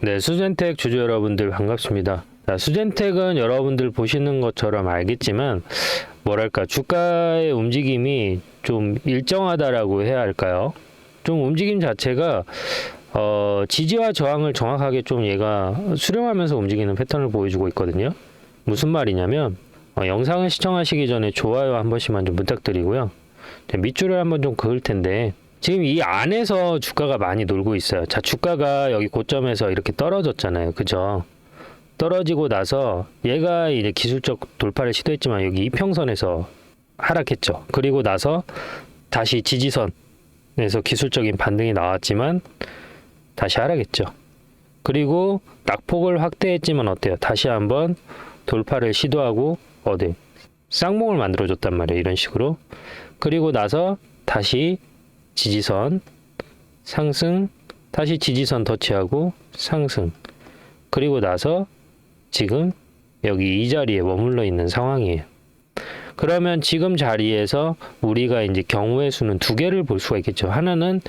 네, 수젠텍 주주 여러분들 반갑습니다. 자, 수젠텍은 여러분들 보시는 것처럼 알겠지만 뭐랄까 주가의 움직임이 좀 일정하다라고 해야 할까요? 좀 움직임 자체가 어, 지지와 저항을 정확하게 좀 얘가 수렴하면서 움직이는 패턴을 보여주고 있거든요. 무슨 말이냐면 어, 영상을 시청하시기 전에 좋아요 한 번씩만 좀 부탁드리고요. 네, 밑줄을 한번 좀 그을 텐데 지금 이 안에서 주가가 많이 놀고 있어요. 자, 주가가 여기 고점에서 이렇게 떨어졌잖아요. 그죠? 떨어지고 나서 얘가 이제 기술적 돌파를 시도했지만 여기 이평선에서 하락했죠. 그리고 나서 다시 지지선에서 기술적인 반등이 나왔지만 다시 하락했죠. 그리고 낙폭을 확대했지만 어때요? 다시 한번 돌파를 시도하고 어디 쌍봉을 만들어줬단 말이에요. 이런 식으로. 그리고 나서 다시 지지선 상승 다시 지지선 터치하고 상승 그리고 나서 지금 여기 이 자리에 머물러 있는 상황이에요. 그러면 지금 자리에서 우리가 이제 경우의 수는 두 개를 볼 수가 있겠죠. 하나는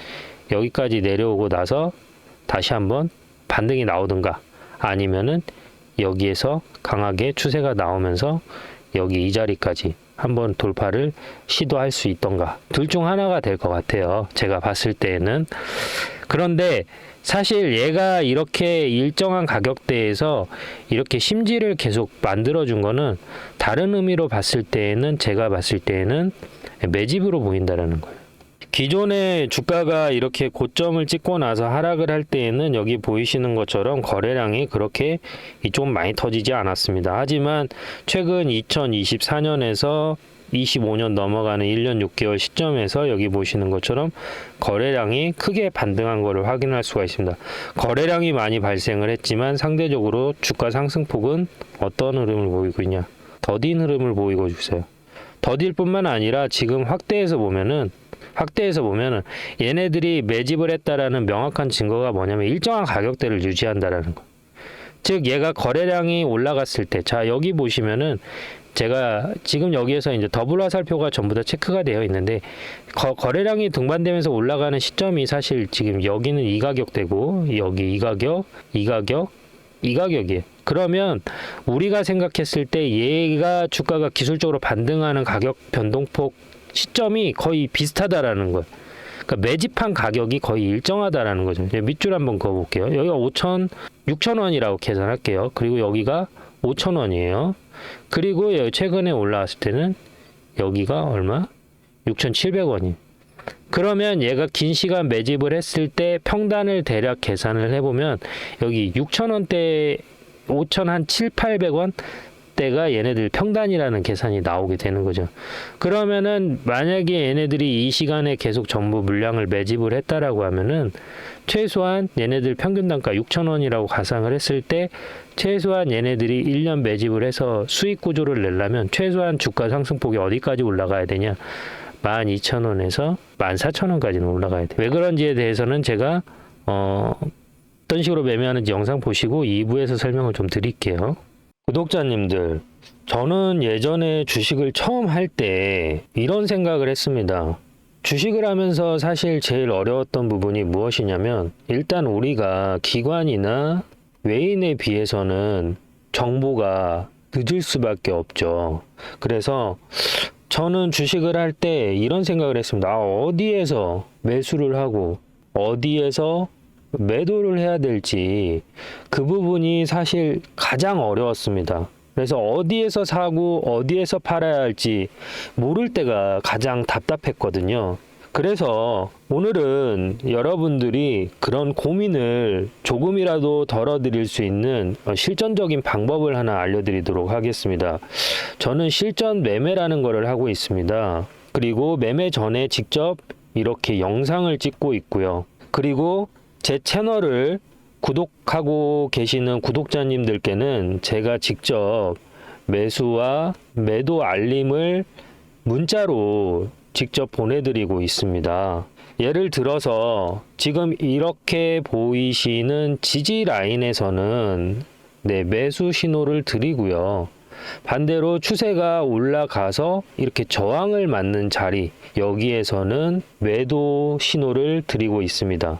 여기까지 내려오고 나서 다시 한번 반등이 나오든가 아니면은 여기에서 강하게 추세가 나오면서 여기 이 자리까지 한번 돌파를 시도할 수 있던가 둘 중 하나가 될 것 같아요. 제가 봤을 때에는 그런데 사실 얘가 이렇게 일정한 가격대에서 이렇게 심지를 계속 만들어 준 거는 다른 의미로 봤을 때에는 제가 봤을 때에는 매집으로 보인다라는 거예요. 기존에 주가가 이렇게 고점을 찍고 나서 하락을 할 때에는 여기 보이시는 것처럼 거래량이 그렇게 좀 많이 터지지 않았습니다. 하지만 최근 2024년에서 25년 넘어가는 1년 6개월 시점에서 여기 보시는 것처럼 거래량이 크게 반등한 것을 확인할 수가 있습니다. 거래량이 많이 발생을 했지만 상대적으로 주가 상승폭은 어떤 흐름을 보이고 있냐? 더딘 흐름을 보이고 있어요. 더딜 뿐만 아니라 지금 확대해서 보면은 확대해서 보면은 얘네들이 매집을 했다라는 명확한 증거가 뭐냐면 일정한 가격대를 유지한다라는 거. 즉 얘가 거래량이 올라갔을 때 자 여기 보시면은 제가 지금 여기에서 이제 더블 화살표가 전부 다 체크가 되어 있는데 거, 거래량이 등반되면서 올라가는 시점이 사실 지금 여기는 이 가격대고 여기 이 가격, 이 가격, 이 가격이에요. 그러면 우리가 생각했을 때 얘가 주가가 기술적으로 반등하는 가격 변동폭 시점이 거의 비슷하다라는 거예요. 그러니까 매집한 가격이 거의 일정하다라는 거죠. 밑줄 한번 그어볼게요. 여기가 5천, 6천 원이라고 계산할게요. 그리고 여기가 5천 원이에요. 그리고 최근에 올라왔을 때는 여기가 얼마? 6,700원이. 그러면 얘가 긴 시간 매집을 했을 때 평단을 대략 계산을 해보면 여기 6,000원대 5,000한 7, 800원 때가 얘네들 평단이라는 계산이 나오게 되는 거죠. 그러면은 만약에 얘네들이 이 시간에 계속 전부 물량을 매집을 했다라고 하면은 최소한 얘네들 평균 단가 6,000원이라고 가상을 했을 때 최소한 얘네들이 1년 매집을 해서 수익 구조를 내려면 최소한 주가 상승폭이 어디까지 올라가야 되냐? 12,000원에서 14,000원까지는 올라가야 돼. 왜 그런지에 대해서는 제가 어 어떤 식으로 매매하는지 영상 보시고 2부에서 설명을 좀 드릴게요. 구독자님들, 저는 예전에 주식을 처음 할 때 이런 생각을 했습니다. 주식을 하면서 사실 제일 어려웠던 부분이 무엇이냐면 일단 우리가 기관이나 외인에 비해서는 정보가 늦을 수밖에 없죠. 그래서 저는 주식을 할 때 이런 생각을 했습니다. 아, 어디에서 매수를 하고 어디에서 매도를 해야 될지 그 부분이 사실 가장 어려웠습니다. 그래서 어디에서 사고 어디에서 팔아야 할지 모를 때가 가장 답답했거든요. 그래서 오늘은 여러분들이 그런 고민을 조금이라도 덜어드릴 수 있는 어, 실전적인 방법을 하나 알려드리도록 하겠습니다. 저는 실전 매매라는 것을 하고 있습니다. 그리고 매매 전에 직접 이렇게 영상을 찍고 있고요. 그리고 제 채널을 구독하고 계시는 구독자님들께는 제가 직접 매수와 매도 알림을 문자로 직접 보내드리고 있습니다. 예를 들어서 지금 이렇게 보이시는 지지 라인에서는 네, 매수 신호를 드리고요. 반대로 추세가 올라가서 이렇게 저항을 맞는 자리 여기에서는 매도 신호를 드리고 있습니다.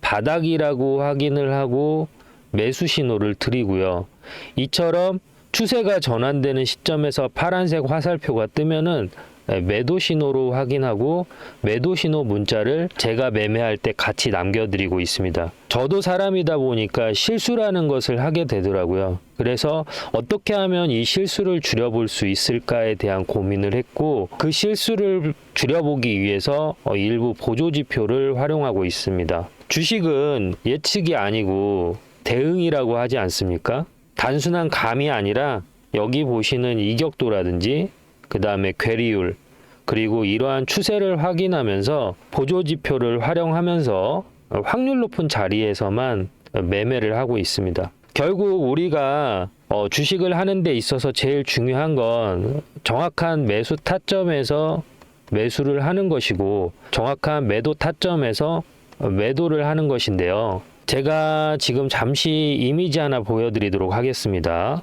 바닥이라고 확인을 하고 매수 신호를 드리고요. 이처럼 추세가 전환되는 시점에서 파란색 화살표가 뜨면은 매도 신호로 확인하고 매도 신호 문자를 제가 매매할 때 같이 남겨드리고 있습니다. 저도 사람이다 보니까 실수라는 것을 하게 되더라고요. 그래서 어떻게 하면 이 실수를 줄여볼 수 있을까에 대한 고민을 했고 그 실수를 줄여보기 위해서 어, 일부 보조 지표를 활용하고 있습니다. 주식은 예측이 아니고 대응이라고 하지 않습니까? 단순한 감이 아니라 여기 보시는 이격도라든지 그 다음에 괴리율 그리고 이러한 추세를 확인하면서 보조 지표를 활용하면서 확률 높은 자리에서만 매매를 하고 있습니다. 결국 우리가 어, 주식을 하는 데 있어서 제일 중요한 건 정확한 매수 타점에서 매수를 하는 것이고 정확한 매도 타점에서 매도를 하는 것인데요. 제가 지금 잠시 이미지 하나 보여드리도록 하겠습니다.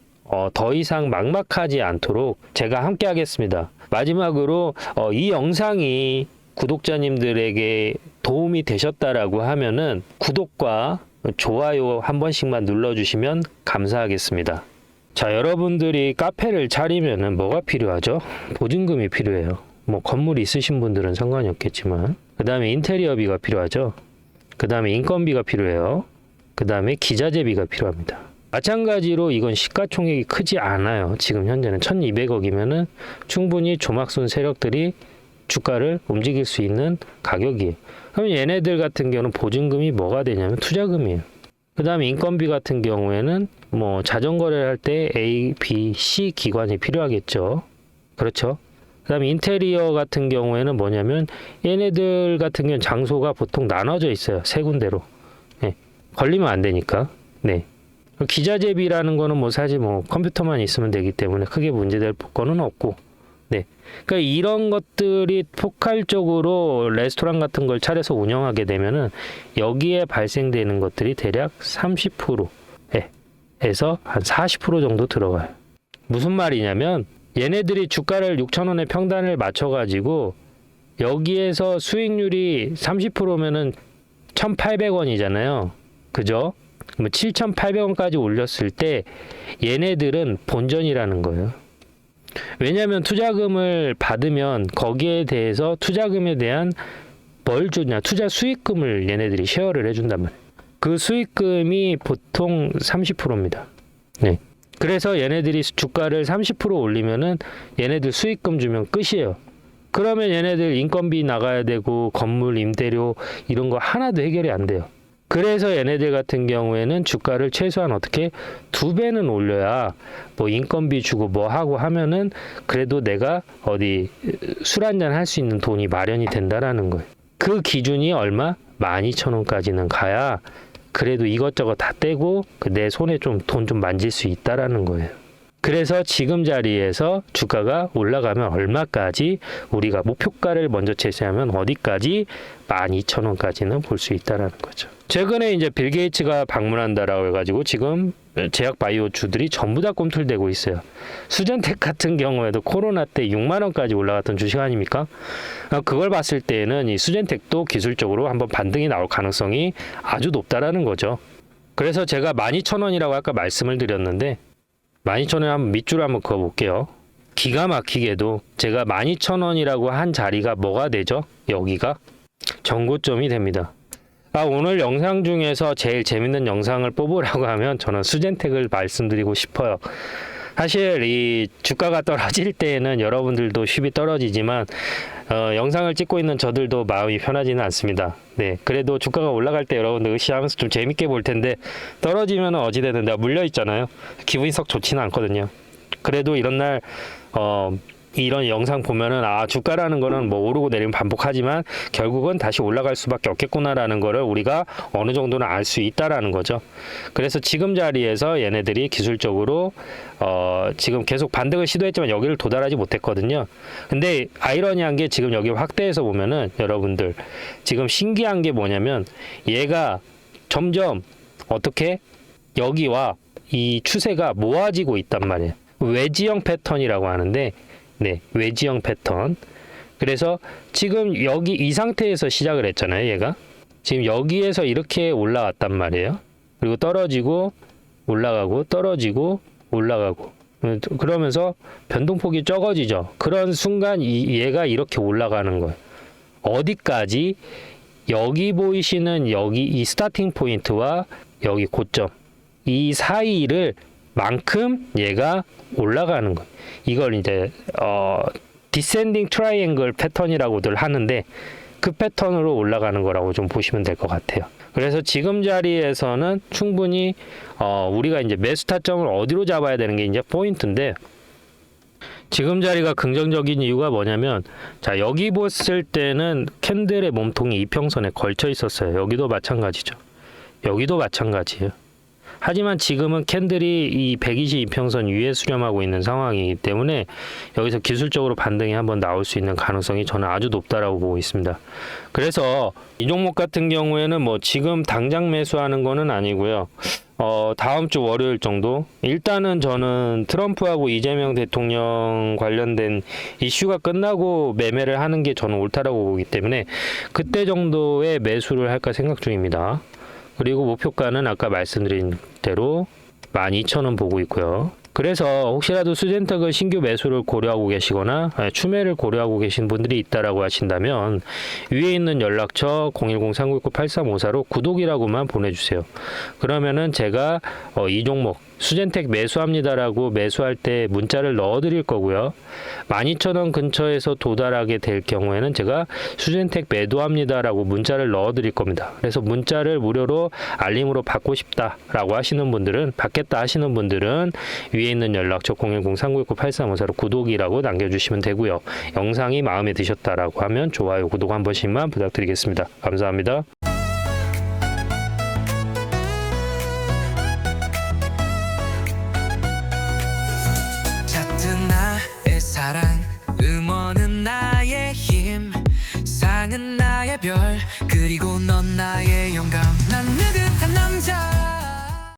어, 더 이상 막막하지 않도록 제가 함께 하겠습니다. 마지막으로 어, 이 영상이 구독자님들에게 도움이 되셨다라고 하면은 구독과 좋아요 한 번씩만 눌러주시면 감사하겠습니다. 자, 여러분들이 카페를 차리면은 뭐가 필요하죠? 보증금이 필요해요. 뭐 건물이 있으신 분들은 상관이 없겠지만, 그 다음에 인테리어비가 필요하죠. 그 다음에 인건비가 필요해요. 그 다음에 기자재비가 필요합니다. 마찬가지로 이건 시가총액이 크지 않아요. 지금 현재는 1200억이면은 충분히 조막순 세력들이 주가를 움직일 수 있는 가격이에요. 그러면 얘네들 같은 경우는 보증금이 뭐가 되냐면 투자금이에요. 그 다음에 인건비 같은 경우에는 뭐 자전거를 할 때 A, B, C 기관이 필요하겠죠. 그렇죠. 그 다음에 인테리어 같은 경우에는 뭐냐면 얘네들 같은 경우는 장소가 보통 나눠져 있어요. 세 군데로. 네. 걸리면 안 되니까. 네. 기자재비라는 거는 뭐 사실 뭐 컴퓨터만 있으면 되기 때문에 크게 문제될 거는 없고. 네. 그러니까 이런 것들이 포괄적으로 레스토랑 같은 걸 차려서 운영하게 되면은 여기에 발생되는 것들이 대략 30% 에, 에서 한 40% 정도 들어가요. 무슨 말이냐면 얘네들이 주가를 6천 원에 평단을 맞춰 가지고 여기에서 수익률이 30%면은 1,800원이잖아요. 그죠? 뭐 7,800원까지 올렸을 때 얘네들은 본전이라는 거예요. 왜냐하면 투자금을 받으면 거기에 대해서 투자금에 대한 뭘 주냐 투자 수익금을 얘네들이 쉐어를 해준단 말이에요. 그 수익금이 보통 30%입니다. 네. 그래서 얘네들이 주가를 30% 올리면은 얘네들 수익금 주면 끝이에요. 그러면 얘네들 인건비 나가야 되고 건물 임대료 이런 거 하나도 해결이 안 돼요. 그래서 얘네들 같은 경우에는 주가를 최소한 어떻게 두 배는 올려야 뭐 인건비 주고 뭐 하고 하면은 그래도 내가 어디 술 한잔 할 수 있는 돈이 마련이 된다라는 거예요. 그 기준이 얼마? 12,000원까지는 가야 그래도 이것저것 다 떼고 그내 손에 좀돈좀 만질 수 있다라는 거예요. 그래서 지금 자리에서 주가가 올라가면 얼마까지 우리가 목표가를 먼저 제시하면 어디까지 12,000원까지는 볼 수 있다라는 거죠. 최근에 이제 빌 게이츠가 방문한다라고 해가지고 지금 제약 바이오 주들이 전부 다 꿈틀대고 있어요. 수젠텍 같은 경우에도 코로나 때 6만 원까지 올라갔던 주식 아닙니까? 어, 그걸 봤을 때는 이 수젠텍도 기술적으로 한번 반등이 나올 가능성이 아주 높다라는 거죠. 그래서 제가 12,000원이라고 아까 말씀을 드렸는데 12,000원에 한번 밑줄 한번 그어 볼게요. 기가 막히게도 제가 12,000원이라고 한 자리가 뭐가 되죠? 여기가 정고점이 됩니다. 아, 오늘 영상 중에서 제일 재밌는 영상을 뽑으라고 하면 저는 수젠텍을 말씀드리고 싶어요. 사실 이 주가가 떨어질 때에는 여러분들도 쉽이 떨어지지만 어, 영상을 찍고 있는 저들도 마음이 편하지는 않습니다. 네, 그래도 주가가 올라갈 때 여러분들 으쌰하면서 좀 재밌게 볼 텐데 떨어지면 어찌되든 내가 물려 있잖아요. 기분이 썩 좋지는 않거든요. 그래도 이런 날 어, 이런 영상 보면은 아 주가라는 거는 뭐 오르고 내리면 반복하지만 결국은 다시 올라갈 수밖에 없겠구나라는 거를 우리가 어느 정도는 알 수 있다라는 거죠. 그래서 지금 자리에서 얘네들이 기술적으로 어 지금 계속 반등을 시도했지만 여기를 도달하지 못했거든요. 근데 아이러니한 게 지금 여기 확대해서 보면은 여러분들 지금 신기한 게 뭐냐면 얘가 점점 어떻게 여기와 이 추세가 모아지고 있단 말이에요. 외지형 패턴이라고 하는데 네, 외지형 패턴. 그래서 지금 여기 이 상태에서 시작을 했잖아요, 얘가. 지금 여기에서 이렇게 올라왔단 말이에요. 그리고 떨어지고 올라가고 떨어지고 올라가고 그러면서 변동폭이 적어지죠. 그런 순간 이 얘가 이렇게 올라가는 거예요. 어디까지 여기 보이시는 여기 이 스타팅 포인트와 여기 고점 이 사이를 만큼 얘가 올라가는 거예요. 이걸 이제 어 디센딩 트라이앵글 패턴이라고들 하는데 그 패턴으로 올라가는 거라고 좀 보시면 될 것 같아요. 그래서 지금 자리에서는 충분히 어 우리가 이제 매수 타점을 어디로 잡아야 되는 게 이제 포인트인데 지금 자리가 긍정적인 이유가 뭐냐면 자 여기 봤을 때는 캔들의 몸통이 이평선에 걸쳐 있었어요. 여기도 마찬가지죠. 여기도 마찬가지예요. 하지만 지금은 캔들이 이 122평선 위에 수렴하고 있는 상황이기 때문에 여기서 기술적으로 반등이 한번 나올 수 있는 가능성이 저는 아주 높다라고 보고 있습니다. 그래서 이 종목 같은 경우에는 뭐 지금 당장 매수하는 거는 아니고요. 어, 다음 주 월요일 정도? 일단은 저는 트럼프하고 이재명 대통령 관련된 이슈가 끝나고 매매를 하는 게 저는 옳다라고 보기 때문에 그때 정도에 매수를 할까 생각 중입니다. 그리고 목표가는 아까 말씀드린 대로 12,000원 보고 있고요. 그래서 혹시라도 수젠特 신규 매수를 고려하고 계시거나 추매를 고려하고 계신 분들이 있다라고 하신다면 위에 있는 연락처 010-3969-8354로 구독이라고만 보내주세요. 그러면은 제가 어, 이 종목 수젠텍 매수합니다라고 매수할 때 문자를 넣어드릴 거고요. 12,000원 근처에서 도달하게 될 경우에는 제가 수젠텍 매도합니다라고 문자를 넣어드릴 겁니다. 그래서 문자를 무료로 알림으로 받고 싶다라고 하시는 분들은 받겠다 하시는 분들은 위에 있는 연락처 010-3969-8354로 구독이라고 남겨주시면 되고요. 영상이 마음에 드셨다라고 하면 좋아요, 구독 한 번씩만 부탁드리겠습니다. 감사합니다.